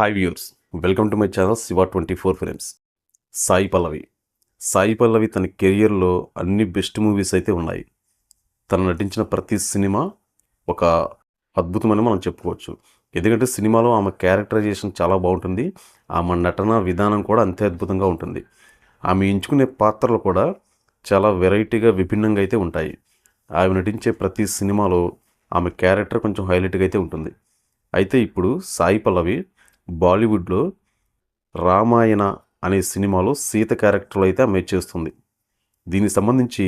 Hi viewers welcome to my channel Shiva twenty four films Sai Pallavi Sai Pallavi తన కెరియర్లో అన్ని best movies అయితే ఉన్నాయి. తను నటించిన ప్రతి సినిమా ఒక అద్భుతమని మనం చెప్పుకోవచ్చు. ఎందుకంటే సినిమాలో ఆమె క్యారెక్టరైజేషన్ చాలా బాగుంటుంది. ఆమె నటన విధానం కూడా అంతే అద్భుతంగా ఉంటుంది. ఆమె ఎంచుకునే పాత్రలు కూడా చాలా వెరైటీగా విభిన్నంగా అయితే ఉంటాయి. ఆమె నటించే ప్రతి సినిమాలో ఆమె క్యారెక్టర్ కొంచెం హైలైట్గా అయితే ఉంటుంది. అయితే ఇప్పుడు సాయి పల్లవి బాలీవుడ్లో రామాయణ అనే సినిమాలో సీత క్యారెక్టర్లో అయితే ఆమె చేస్తుంది. దీనికి సంబంధించి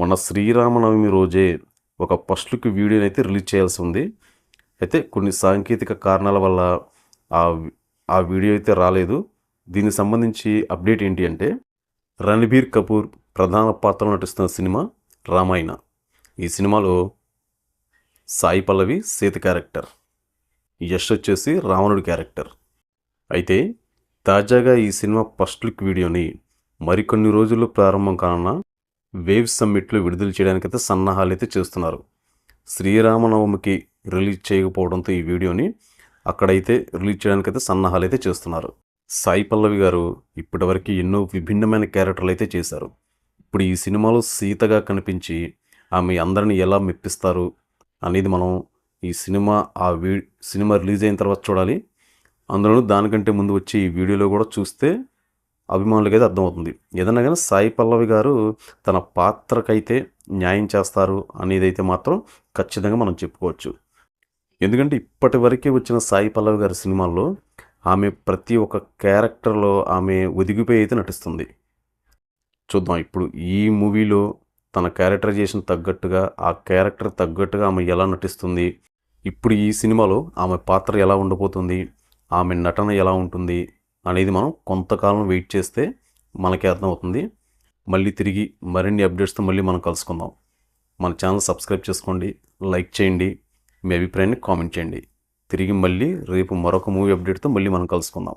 మన శ్రీరామనవమి రోజే ఒక ఫస్ట్ లుక్ వీడియోని అయితే రిలీజ్ చేయాల్సి ఉంది. అయితే కొన్ని సాంకేతిక కారణాల వల్ల ఆ ఆ వీడియో అయితే రాలేదు. దీనికి సంబంధించి అప్డేట్ ఏంటి అంటే రణబీర్ కపూర్ ప్రధాన పాత్రలో నటిస్తున్న సినిమా రామాయణ. ఈ సినిమాలో సాయి పల్లవి సీత క్యారెక్టర్. యష్ వచ్చేసి రావణుడి క్యారెక్టర్. అయితే తాజాగా ఈ సినిమా ఫస్ట్ లుక్ వీడియోని మరికొన్ని రోజుల్లో ప్రారంభం కానున్న వేవ్ సమ్మిట్లో విడుదల చేయడానికైతే సన్నాహాలు అయితే చేస్తున్నారు. శ్రీరామనవమికి రిలీజ్ చేయకపోవడంతో ఈ వీడియోని అక్కడైతే రిలీజ్ చేయడానికైతే సన్నాహాలు అయితే చేస్తున్నారు. సాయి పల్లవి గారు ఇప్పటివరకు ఎన్నో విభిన్నమైన క్యారెక్టర్లు అయితే చేశారు. ఇప్పుడు ఈ సినిమాలో సీతగా కనిపించి ఆమె అందరిని ఎలా మెప్పిస్తారు అనేది మనం ఈ సినిమా ఆ వీ సినిమా రిలీజ్ అయిన తర్వాత చూడాలి. అందులోనూ దానికంటే ముందు వచ్చి ఈ వీడియోలో కూడా చూస్తే అభిమానులకైతే అర్థమవుతుంది. ఏదన్నా కానీ సాయి పల్లవి గారు తన పాత్రకైతే న్యాయం చేస్తారు అనేది అయితే మాత్రం ఖచ్చితంగా మనం చెప్పుకోవచ్చు. ఎందుకంటే ఇప్పటి వరకే వచ్చిన సాయి పల్లవి గారి సినిమాల్లో ఆమె ప్రతి ఒక్క క్యారెక్టర్లో ఆమె ఒదిగిపోయి అయితే నటిస్తుంది. చూద్దాం ఇప్పుడు ఈ మూవీలో తన క్యారెక్టరైజేషన్ తగ్గట్టుగా ఆ క్యారెక్టర్ తగ్గట్టుగా ఆమె ఎలా నటిస్తుంది ఇప్పుడు ఈ సినిమాలో ఆమె పాత్ర ఎలా ఉండబోతుంది ఆమె నటన ఎలా ఉంటుంది అనేది మనం కొంతకాలం వెయిట్ చేస్తే మనకి అర్థమవుతుంది. మళ్ళీ తిరిగి మరిన్ని అప్డేట్స్తో మళ్ళీ మనం కలుసుకుందాం. మన ఛానల్ సబ్స్క్రైబ్ చేసుకోండి లైక్ చేయండి మీ అభిప్రాయాన్ని కామెంట్ చేయండి. తిరిగి మళ్ళీ రేపు మరొక మూవీ అప్డేట్తో మళ్ళీ మనం కలుసుకుందాం.